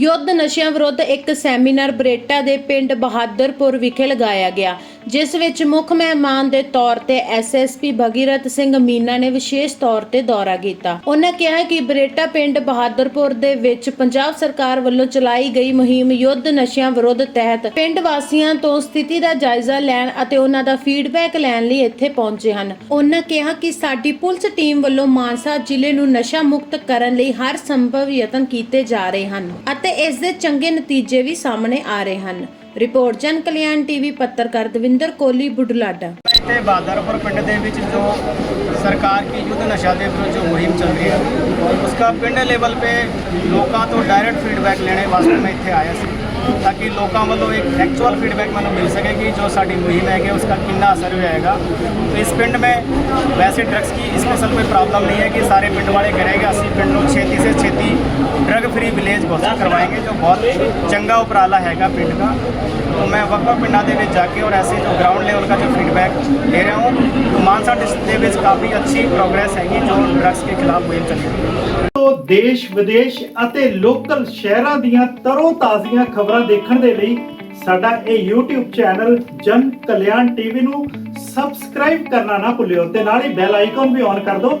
ਯੁੱਧ ਨਸ਼ਿਆਂ ਵਿਰੁੱਧ ਇੱਕ ਸੈਮੀਨਾਰ ਬਰੇਟਾ ਦੇ ਪਿੰਡ ਬਹਾਦਰਪੁਰ ਵਿਖੇ ਲਗਾਇਆ ਗਿਆ। ਜਿਸ ਵਿੱਚ ਮੁੱਖ ਮਹਿਮਾਨ ਦੇ ਤੌਰ ਤੇ ਐਸਐਸਪੀ ਭਗੀਰਥ ਸਿੰਘ ਮੀਨਾ ਨੇ ਵਿਸ਼ੇਸ਼ ਤੌਰ ਤੇ ਦੌਰਾ ਕੀਤਾ। ਉਹਨਾਂ ਕਿਹਾ ਕਿ ਬਰੇਟਾ ਪਿੰਡ ਬਹਾਦਰਪੁਰ ਦੇ ਵਿੱਚ ਪੰਜਾਬ ਸਰਕਾਰ ਵੱਲੋਂ ਚਲਾਈ ਗਈ ਮੁਹਿੰਮ ਯੁੱਧ ਨਸ਼ਿਆਂ ਵਿਰੁੱਧ ਤਹਿਤ ਪਿੰਡ ਵਾਸੀਆਂ ਤੋਂ ਸਥਿਤੀ ਦਾ ਜਾਇਜ਼ਾ ਲੈਣ ਅਤੇ ਉਹਨਾਂ ਦਾ ਫੀਡਬੈਕ ਲੈਣ ਲਈ ਇੱਥੇ ਪਹੁੰਚੇ ਹਨ। ਉਹਨਾਂ ਕਿਹਾ ਕਿ ਸਾਡੀ ਪੁਲਿਸ ਟੀਮ ਵੱਲੋਂ ਮਾਨਸਾ ਜ਼ਿਲ੍ਹੇ ਨੂੰ ਨਸ਼ਾ ਮੁਕਤ ਕਰਨ ਲਈ ਹਰ ਸੰਭਵ ਯਤਨ ਕੀਤੇ ਜਾ ਰਹੇ ਹਨ ਅਤੇ ਇਸ ਦੇ ਚੰਗੇ ਨਤੀਜੇ ਵੀ ਸਾਹਮਣੇ ਆ ਰਹੇ ਹਨ। रिपोर्ट, जन कल्याण टीवी पत्रकार दविंदर कोहली, बुडलाडा। बहादुरपुर पिंड जो सरकार की युद्ध नशा के विरुद्ध जो मुहिम चल रही है उसका पिंड लेवल पे लोगों तो डायरेक्ट फीडबैक लेने वास्तव मैं इतने आया से ताकि लोगों वालों एक एक्चुअल फीडबैक मैं मिल सके कि जो सा मुहिम है उसका कि असर होगा तो इस पिंड में वैसे ड्रग्स की इस फ़सल कोई प्रॉब्लम नहीं है कि सारे पिंड वाले करेंगे असं पिंड छेती से छेती फ्री ਵਿਲੇਜ ਘੋਸ਼ਿਤ ਕਰਵਾएंगे जो बहुत ਚੰਗਾ ਉਪਰਾਲਾ ਹੈਗਾ ਪਿੰਡ ਦਾ। तो मैं ਵੱਖ ਪਿੰਡਾਂ ਦੇ ਵਿੱਚ ਜਾ ਕੇ ਔਰ ਐਸੇ ਜੋ ਗਰਾਊਂਡ ਲੈਵਲ ਦਾ ਜੋ ਫੀਡਬੈਕ ਲੈ ਰਿਹਾ ਹਾਂ तो ਮਾਨਸਾ ਡਿਸਟ੍ਰਿਕਟ ਦੇ ਵਿੱਚ ਕਾਫੀ ਅੱਛੀ ਪ੍ਰੋਗਰੈਸ ਹੈਗੀ, ਜੋ ਡਰੱਗਸ ਦੇ ਖਿਲਾਫ ਮੁਹਿੰਮ ਚੱਲ ਰਹੀ ਹੈ। ਤੋਂ ਦੇਸ਼, ਵਿਦੇਸ਼ ਅਤੇ ਲੋਕਲ ਸ਼ਹਿਰਾਂ ਦੀਆਂ ਤਰੋ ਤਾਜ਼ੀਆਂ ਖਬਰਾਂ ਦੇਖਣ ਦੇ ਲਈ ਸਾਡਾ ਇਹ YouTube ਚੈਨਲ ਜਨ ਕਲਿਆਣ ਟੀਵੀ ਨੂੰ ਸਬਸਕ੍ਰਾਈਬ ਕਰਨਾ ਨਾ ਭੁੱਲਿਓ ਤੇ ਨਾਲ ਹੀ ਬੈਲ ਆਈਕਨ ਵੀ ਔਨ ਕਰ ਦਿਓ।